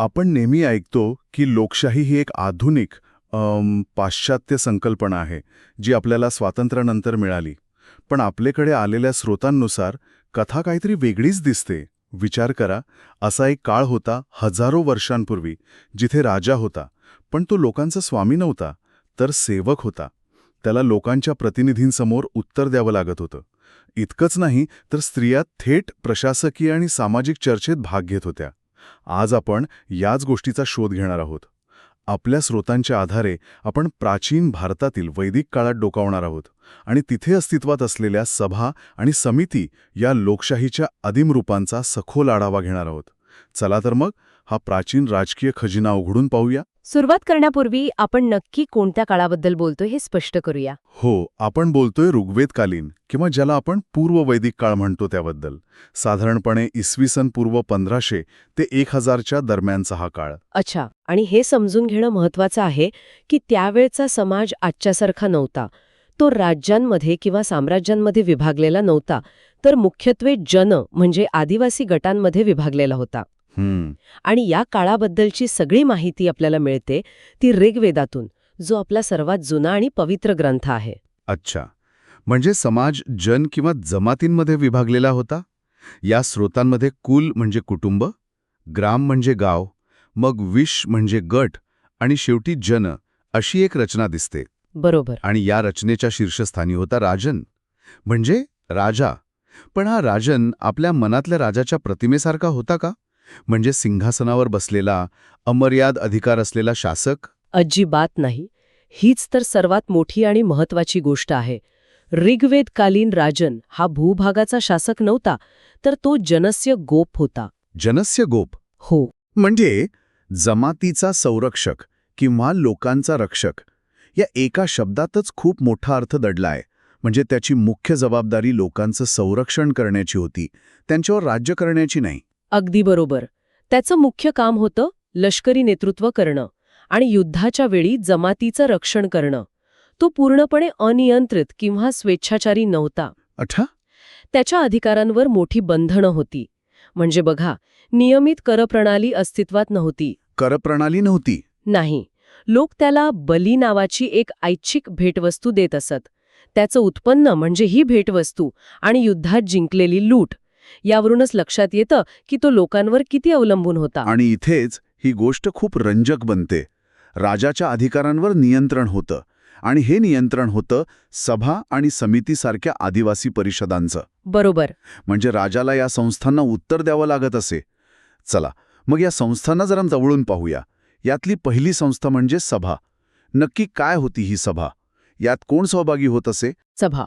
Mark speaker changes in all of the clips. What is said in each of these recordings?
Speaker 1: आपण नेहमी ऐकतो की लोकशाही ही एक आधुनिक पाश्चात्य संकल्पना आहे जी आपल्याला स्वातंत्र्यानंतर मिळाली. पण आपल्याकडे आलेल्या स्रोतांनुसार कथा काहीतरी वेगळीच दिसते. विचार करा असा एक काळ होता हजारो वर्षांपूर्वी जिथे राजा होता पण तो लोकांचा स्वामी नव्हता तर सेवक होता. त्याला लोकांच्या प्रतिनिधींसमोर उत्तर द्यावं लागत होतं. इतकंच नाही तर स्त्रिया थेट प्रशासकीय आणि सामाजिक चर्चेत भाग घेत होत्या. आज आपण याच गोष्टीचा शोध घेणार आहोत. आपल्या स्रोतांच्या आधारे आपण प्राचीन भारतातील वैदिक काळात डोकावणार आहोत आणि तिथे अस्तित्वात असलेल्या सभा आणि समिती या लोकशाहीच्या आदिम रूपांचा सखोल आढावा घेणार आहोत. चला तर मग हा प्राचीन राजकीय खजिना उघडून पाहूया.
Speaker 2: सुरुवात करण्यापूर्वी आपण नक्की कोणत्या काळाबद्दल बोलतोय हे स्पष्ट करूया.
Speaker 1: हो आपण बोलतोय ऋग्वेदकालीन किंवा ज्याला आपण पूर्व वैदिक काळ म्हणतो त्याबद्दल. साधारणपणे इसवी सन पूर्व पंधराशे ते एक हजारच्या दरम्यानचा हा काळ.
Speaker 2: अच्छा आणि हे समजून घेणं महत्वाचं आहे की त्यावेळचा समाज आजच्यासारखा नव्हता. तो राज्यांमध्ये किंवा साम्राज्यांमध्ये विभागलेला नव्हता तर मुख्यत्वे जन म्हणजे आदिवासी गटांमध्ये विभागलेला होता. आणि या काळाबद्दलची सगळी माहिती आपल्याला मिळते ती ऋग्वेदातून जो आपला सर्वात जुना आणि पवित्र ग्रंथ आहे.
Speaker 1: अच्छा. म्हणजे समाज जन किंवा जमातींमध्ये विभागलेला होता? या स्रोतांमध्ये कुल म्हणजे कुटुंब ग्राम म्हणजे गाव मग विश म्हणजे गट आणि शेवटी जन अशी एक रचना दिसते.
Speaker 2: बरोबर.
Speaker 1: आणि या रचनेच्या शीर्षस्थानी होता राजन. म्हणजे राजा. पण हा राजन आपल्या मनातल्या राजाच्या प्रतिमेसारखा होता का? म्हणजे सिंहासनावर बसलेला अमर्याद अधिकार असलेला शासक?
Speaker 2: अजिबात नाही. हीच तर सर्वात मोठी आणि महत्वाची गोष्ट आहे. ऋग्वेदकालीन राजन हा भूभागाचा शासक नव्हता तर तो जनस्य गोप होता.
Speaker 1: जनस्य गोप?
Speaker 2: हो.
Speaker 1: म्हणजे जमातीचा संरक्षक किंवा लोकांचा रक्षक या एका शब्दातच खूप मोठा अर्थ दडलाय. म्हणजे त्याची मुख्य जबाबदारी लोकांचं संरक्षण करण्याची होती त्यांच्यावर राज्य करण्याची नाही.
Speaker 2: अगदी बरोबर. त्याचं मुख्य काम होतं लष्करी नेतृत्व करणं आणि युद्धाच्या वेळी जमातीचं रक्षण करणं. तो पूर्णपणे अनियंत्रित किंवा स्वेच्छाचारी नव्हता.
Speaker 1: अठा
Speaker 2: त्याच्या अधिकारांवर मोठी बंधनं होती. म्हणजे बघा नियमित करप्रणाली अस्तित्वात नव्हती.
Speaker 1: करप्रणाली नव्हती?
Speaker 2: नाही. लोक त्याला बली नावाची एक ऐच्छिक भेटवस्तू देत असत. त्याचं उत्पन्न म्हणजे ही भेटवस्तू आणि युद्धात जिंकलेली लूट. यावरूनच लक्षात येतं की तो लोकांवर किती अवलंबून होता.
Speaker 1: आणि इथेच ही गोष्ट खूप रंजक बनते. राजाच्या अधिकारांवर नियंत्रण होतं आणि हे नियंत्रण होतं सभा आणि समितीसारख्या आदिवासी परिषदांचं.
Speaker 2: बरोबर.
Speaker 1: म्हणजे राजाला या संस्थांना उत्तर द्यावं लागत असे. चला मग या संस्थांना जरा जवळून पाहूया. यातली पहिली संस्था म्हणजे सभा. नक्की काय होती ही सभा? यात कोण सहभागी होत असे?
Speaker 2: सभा.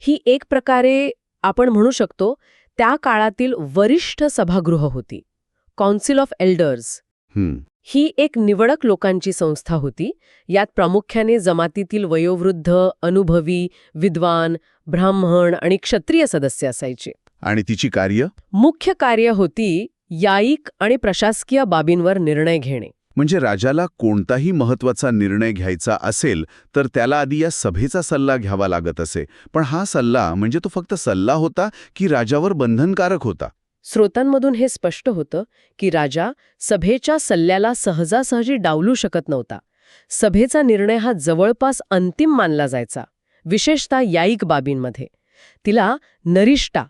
Speaker 2: ही एक प्रकारे आपण म्हणू शकतो त्या काळातील वरिष्ठ सभागृह होती. कौन्सिल ऑफ एल्डर्स
Speaker 1: हं,
Speaker 2: ही एक निवडक लोकांची संस्था होती. यात प्रामुख्याने जमातीतील वयोवृद्ध अनुभवी विद्वान ब्राह्मण आणि क्षत्रिय सदस्य असायचे.
Speaker 1: आणि तिची कार्य?
Speaker 2: मुख्य कार्य होती याईक आणि प्रशासकीय बाबींवर निर्णय घेणे.
Speaker 1: म्हणजे राजाला कोणताही महत्त्वाचा निर्णय घ्यायचा असेल तर त्याला आधी या सभेचा सल्ला घ्यावा लागत असे. पण हा सल्ला म्हणजे तो फक्त सल्ला होता की राजावर बंधनकारक होता?
Speaker 2: स्रोतांमधून हे स्पष्ट होतं की राजा सभेच्या सल्ल्याला सहजासहजी डावलू शकत नव्हता. सभेचा निर्णय हा जवळपास अंतिम मानला जायचा विशेषतः याईक बाबींमध्ये. तिला नरिष्ठा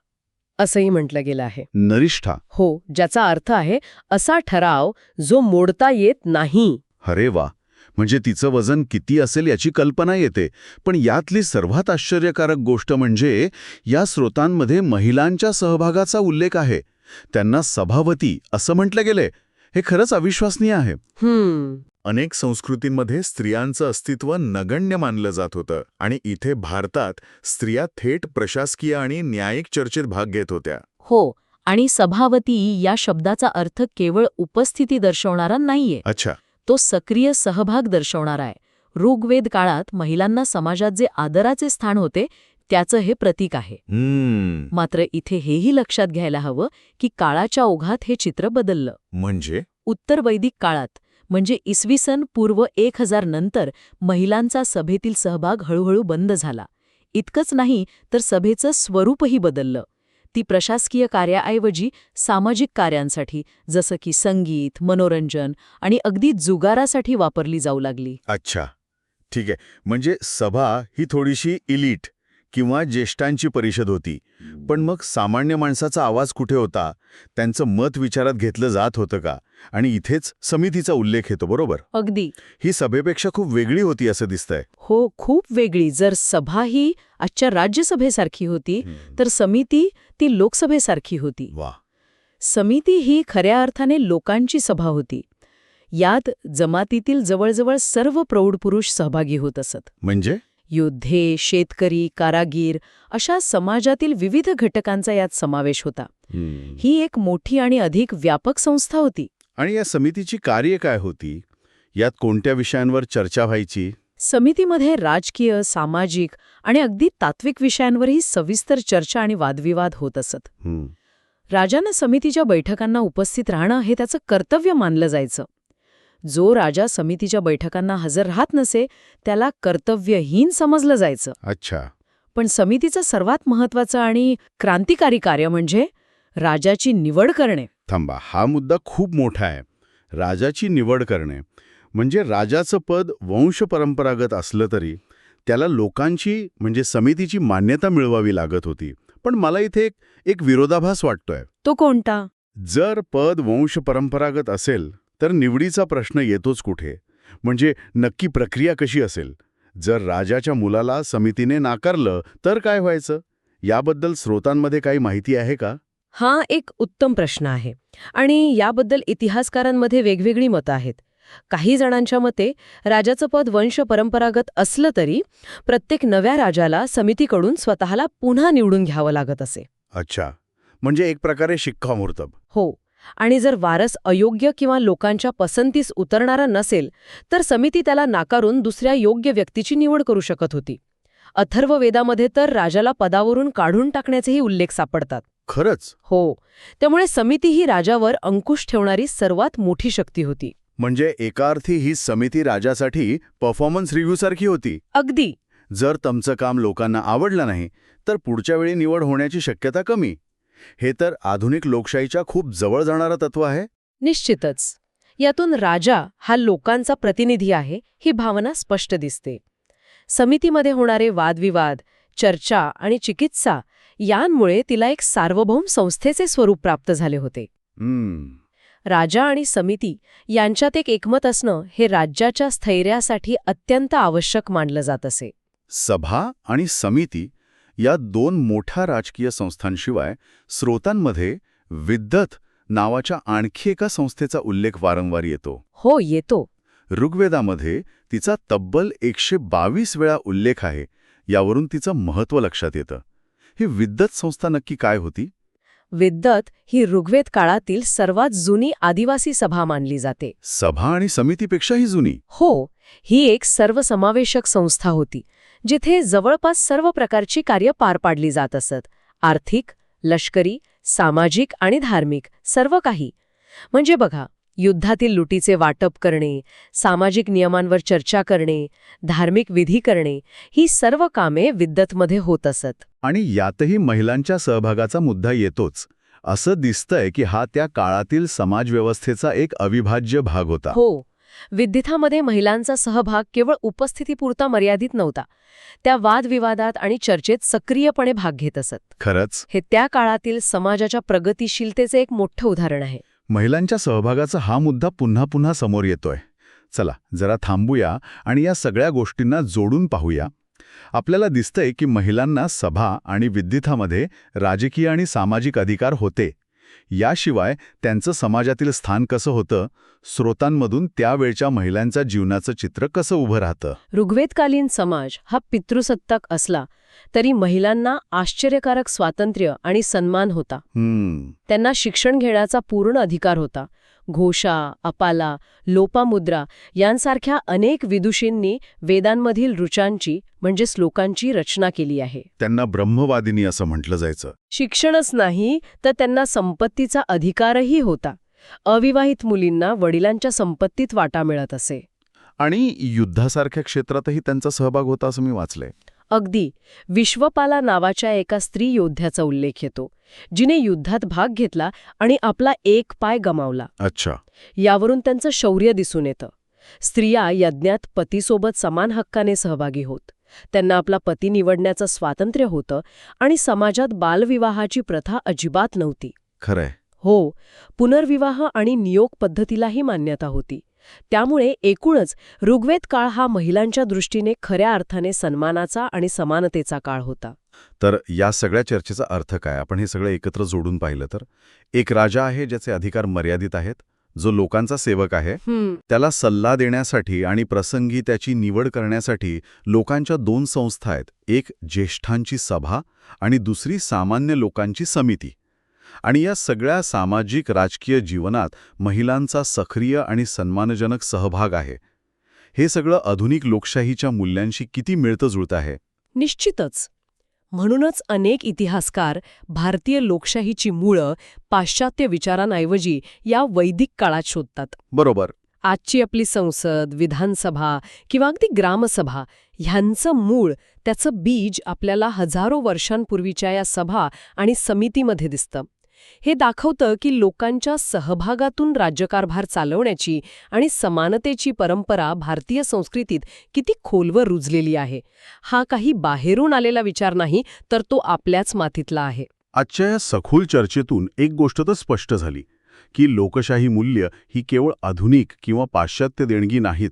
Speaker 2: असंही म्हटलं गेलं आहे.
Speaker 1: नरिष्ठा.
Speaker 2: हो ज्याचा अर्थ आहे असा ठराव जो मोडता येत नाही.
Speaker 1: अरे वा. म्हणजे तिचं वजन किती असेल याची कल्पना येते. पण यातली सर्वात आश्चर्यकारक गोष्ट म्हणजे या स्रोतांमध्ये महिलांच्या सहभागाचा उल्लेख आहे. त्यांना सभावती असं म्हटलं गेले हे खरंच अविश्वसनीय आहे.
Speaker 3: अनेक संस्कृतींमध्ये स्त्रियांचं अस्तित्व नगण्य मानलं जात होतं आणि इथे भारतात स्त्रिया थेट प्रशासकीय आणि न्यायिक चर्चेत भाग घेत होत्या.
Speaker 4: हो आणि सभावती या शब्दाचा अर्थ केवळ उपस्थिती दर्शवणारा नाहीये.
Speaker 3: अच्छा.
Speaker 4: तो सक्रिय सहभाग दर्शवणारा आहे. ऋग्वेद काळात महिलांना समाजात जे आदराचे स्थान होते त्याचं हे प्रतीक आहे. मात्र इथे हेही लक्षात घ्यायला हवं की काळाच्या ओघात हे चित्र बदललं.
Speaker 3: म्हणजे?
Speaker 4: उत्तर वैदिक काळात म्हणजे इसवी सन पूर्व एक हजार नंतर महिलांचा सभेतील सहभाग हळूहळू बंद झाला. इतकंच नाही तर सभेचं स्वरूपही बदललं.
Speaker 5: ती प्रशासकीय कार्याऐवजी सामाजिक कार्यांसाठी जसं की संगीत मनोरंजन आणि अगदी जुगारासाठी वापरली जाऊ लागली.
Speaker 1: अच्छा. ठीक आहे. म्हणजे सभा ही थोडीशी इलीट किंवा ज्येष्ठांची परिषद होती. पण मग सामान्य माणसाचा आवाज कुठे होता? त्यांचं मत विचारात घेतलं जात होतं का? आणि इथेच समितीचा उल्लेख येतो बरोबर?
Speaker 5: अगदी.
Speaker 1: ही सभेपेक्षा खूप वेगळी होती असं दिसतंय.
Speaker 5: हो खूप वेगळी. जर सभा ही आजच्या राज्यसभेसारखी होती तर समिती ती लोकसभेसारखी होती.
Speaker 1: वा.
Speaker 5: समिती ही खऱ्या अर्थाने लोकांची सभा होती. यात जमातीतील जवळजवळ सर्व प्रौढ पुरुष सहभागी होत असत.
Speaker 1: म्हणजे?
Speaker 5: योद्धे शेतकरी कारागीर अशा समाजातील विविध घटकांचा यात समावेश होता. ही एक मोठी आणि अधिक व्यापक संस्था होती.
Speaker 1: आणि या समितीची कार्य काय होती? यात कोणत्या विषयांवर चर्चा व्हायची?
Speaker 5: समितीमध्ये राजकीय सामाजिक आणि अगदी तात्विक विषयांवरही सविस्तर चर्चा आणि वादविवाद होत असत. राजांना समितीच्या बैठकांना उपस्थित राहणं हे त्याचं कर्तव्य मानलं जायचं. जो राजा समितीच्या बैठकांना हजर राहत नसे त्याला कर्तव्यहीन समजलं जायचं.
Speaker 1: अच्छा.
Speaker 5: पण समितीचं सर्वात महत्वाचं आणि क्रांतिकारी कार्य म्हणजे राजाची निवड करणे.
Speaker 1: थांबा हा मुद्दा खूप मोठा आहे. राजाची निवड करणे. म्हणजे राजाचं पद वंशपरंपरागत असलं तरी त्याला लोकांची म्हणजे समितीची मान्यता मिळवावी लागत होती. पण मला इथे एक एक विरोधाभास वाटतोय.
Speaker 5: तो कोणता?
Speaker 1: जर पद वंशपरंपरागत असेल तर निवडीचा प्रश्न येतोच कुठे? म्हणजे नक्की प्रक्रिया कशी असेल? जर राजाच्या मुलाला समितीने नाकारलं तर काय व्हायचं? याबद्दल स्रोतांमध्ये काही माहिती आहे का?
Speaker 2: हा एक उत्तम प्रश्न आहे आणि याबद्दल इतिहासकारांमध्ये वेगवेगळी मतं आहेत. काही जणांच्या मते राजाचं पद वंश परंपरागत असलं तरी प्रत्येक नव्या राजाला समितीकडून स्वतःला पुन्हा निवडून घ्यावं लागत असे.
Speaker 1: अच्छा. म्हणजे एक प्रकारे शिक्कामोर्तब.
Speaker 2: हो. आणि जर वारस अयोग्य किंवा लोकांच्या पसंतीस उतरणारा नसेल तर समिती त्याला नाकारून दुसऱ्या योग्य व्यक्तीची निवड करू शकत होती. अथर्ववेदामध्ये तर राजाला पदावरून काढून टाकण्याचेही उल्लेख सापडतात.
Speaker 1: खरंच?
Speaker 2: हो. त्यामुळे समिती ही राजावर अंकुश ठेवणारी सर्वात मोठी शक्ती होती.
Speaker 1: म्हणजे एका अर्थी ही समिती राजासाठी परफॉर्मन्स रिव्ह्यूसारखी होती?
Speaker 2: अगदी.
Speaker 1: जर तुमचं काम लोकांना आवडलं नाही तर पुढच्या वेळी निवड होण्याची शक्यता कमी. हे तर आधुनिक लोकशाहीच्या खूप जवळ जाणारं तत्व आहे.
Speaker 2: निश्चितच. यातून राजा हा लोकांचा प्रतिनिधी आहे ही भावना स्पष्ट दिसते. समितीमध्ये होणारे वादविवाद चर्चा आणि चिकित्सा यांमुळे तिला एक सार्वभौम संस्थेचे स्वरूप प्राप्त झाले होते.
Speaker 1: हम्म.
Speaker 2: राजा आणि समिती यांच्यात एक एकमत असणं हे राज्याच्या स्थैर्यासाठी अत्यंत आवश्यक मानलं जात असे.
Speaker 1: सभा आणि समिती या दोन मोठ्या राजकीय संस्थांशिवाय स्रोतांमध्ये विद्वत नावाच्या आणखी एका संस्थेचा उल्लेख वारंवार येतो.
Speaker 2: हो येतो.
Speaker 1: ऋग्वेदामध्ये तिचा तब्बल एकशे बावीस वेळा उल्लेख आहे यावरून तिचं महत्त्व लक्षात येतं. ही विद्वत संस्था नक्की काय होती?
Speaker 2: विद्वत ही ऋग्वेद काळातील सर्वात जुनी आदिवासी सभा मानली जाते.
Speaker 1: सभा आणि समितीपेक्षाही जुनी?
Speaker 2: हो ही एक सर्वसमावेशक संस्था होती. जिथे जवळपास सर्व प्रकारची कार्य पार पाडली जात असत. आर्थिक लष्करी सामाजिक आणि धार्मिक सर्व काही. म्हणजे बघा युद्धातील लुटीचे वाटप करणे सामाजिक नियमांवर चर्चा करणे धार्मिक विधी करणे ही सर्व कामे विद्वतमध्ये होत असत.
Speaker 1: आणि यातही महिलांच्या सहभागाचा मुद्दा येतोच. असं दिसतंय की हा त्या काळातील समाजव्यवस्थेचा एक अविभाज्य भाग होता.
Speaker 2: हो विद्येथामध्ये महिलांचा सहभाग केवळ उपस्थितीपुरता मर्यादित नव्हता. त्या वादविवादात आणि चर्चेत सक्रियपणे भाग घेत असत.
Speaker 1: खरंच?
Speaker 2: हे त्या काळातील समाजाच्या प्रगतिशीलतेचे एक मोठं उदाहरण आहे.
Speaker 1: महिलांच्या सहभागाचा हा मुद्दा पुन्हा पुन्हा समोर येतोय. चला जरा थांबूया आणि या सगळ्या गोष्टींना जोडून पाहूया. आपल्याला दिसतंय की महिलांना सभा आणि विद्युतामध्ये राजकीय आणि सामाजिक अधिकार होते. याशिवाय त्यांचं समाजातील स्थान कसं होतं स्रोतांमधून त्यावेळच्या महिलांच्या जीवनाचं चित्र कसं उभं राहतं?
Speaker 2: ऋग्वेदकालीन समाज हा पितृसत्ताक असला तरी महिलांना आश्चर्यकारक स्वातंत्र्य आणि सन्मान होता. त्यांना शिक्षण घेण्याचा पूर्ण अधिकार होता. घोषा अपाला लोपामुद्रा यांसारख्या अनेक विदुषींनी वेदांमधील ऋचांची म्हणजे श्लोकांची रचना केली आहे.
Speaker 1: त्यांना ब्रह्मवादिनी असं म्हटलं जायचं.
Speaker 2: शिक्षणच नाही तर त्यांना संपत्तीचा अधिकारही होता. अविवाहित मुलींना वडिलांच्या संपत्तीत वाटा मिळत असे.
Speaker 1: आणि युद्धासारख्या क्षेत्रातही त्यांचा सहभाग होता असं मी वाचलंय.
Speaker 2: अगदी विश्वपाला नावाच्या एका स्त्री योद्ध्याचा उल्लेख येतो जिने युद्धात भाग घेतला आणि आपला एक पाय गमावला.
Speaker 1: अच्छा.
Speaker 2: यावरून त्यांचं शौर्य दिसून येतं. स्त्रिया यज्ञात पतीसोबत समान हक्काने सहभागी होत. त्यांना आपला पती निवडण्याचं स्वातंत्र्य होतं आणि समाजात बालविवाहाची प्रथा अजिबात नव्हती.
Speaker 1: खरंय.
Speaker 2: हो पुनर्विवाह आणि नियोग पद्धतीलाही मान्यता होती. त्यामुळे एकूणच ऋग्वेद काळ हा महिलांच्या दृष्टीने खऱ्या अर्थाने सन्मानाचा आणि समानतेचा काळ होता.
Speaker 1: तर या सगळ्या चर्चेचा अर्थ काय? आपण हे सगळं एकत्र जोडून पाहिलं तर? एक राजा आहे ज्याचे अधिकार मर्यादित आहेत जो लोकांचा सेवक आहे. त्याला सल्ला देण्यासाठी आणि प्रसंगी त्याची निवड करण्यासाठी लोकांच्या दोन संस्था आहेत एक ज्येष्ठांची सभा आणि दुसरी सामान्य लोकांची समिती. आणि या सगळ्या सामाजिक राजकीय जीवनात महिलांचा सक्रिय आणि सन्मानजनक सहभाग आहे. हे सगळं आधुनिक लोकशाहीच्या मूल्यांशी किती मिळतं जुळतं आहे?
Speaker 2: निश्चितच. म्हणूनच अनेक इतिहासकार भारतीय लोकशाहीची मुळं पाश्चात्य विचारांऐवजी या वैदिक काळात शोधतात.
Speaker 1: बरोबर.
Speaker 2: आजची आपली संसद विधानसभा किंवा अगदी ग्रामसभा ह्यांचं मूळ त्याचं बीज आपल्याला हजारो वर्षांपूर्वीच्या या सभा आणि समितीमध्ये दिसतं. हे दाखवतं की लोकांच्या सहभागातून राज्यकारभार चालवण्याची आणि समानतेची परंपरा भारतीय संस्कृतीत किती खोलवर रुजलेली आहे. हा काही बाहेरून आलेला विचार नाही तर तो आपल्याच मातीतला आहे.
Speaker 1: आजच्या या सखोल चर्चेतून एक गोष्ट तर स्पष्ट झाली की लोकशाही मूल्य ही केवळ आधुनिक किंवा पाश्चात्य देणगी नाहीत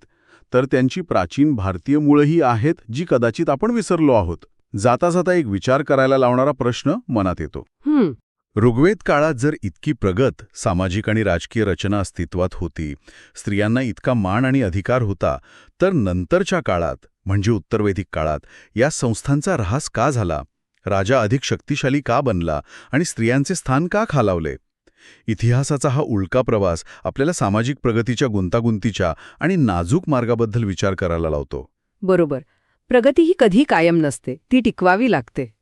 Speaker 1: तर त्यांची प्राचीन भारतीय मुळंही आहेत जी कदाचित आपण विसरलो आहोत. जाता जाता एक विचार करायला लावणारा प्रश्न मनात येतो. ऋग्वेद काळात जर इतकी प्रगत सामाजिक आणि राजकीय रचना अस्तित्वात होती स्त्रियांना इतका मान आणि अधिकार होता तर नंतरच्या काळात म्हणजे उत्तरवैदिक काळात या संस्थांचा ऱ्हास का झाला? राजा अधिक शक्तिशाली का बनला आणि स्त्रियांचे स्थान का खालावले? इतिहासाचा हा उल्का प्रवास आपल्याला सामाजिक प्रगतीच्या गुंतागुंतीच्या आणि नाजूक मार्गाबद्दल विचार करायला लावतो.
Speaker 4: बरोबर. प्रगती ही कधी कायम नसते ती टिकवावी लागते.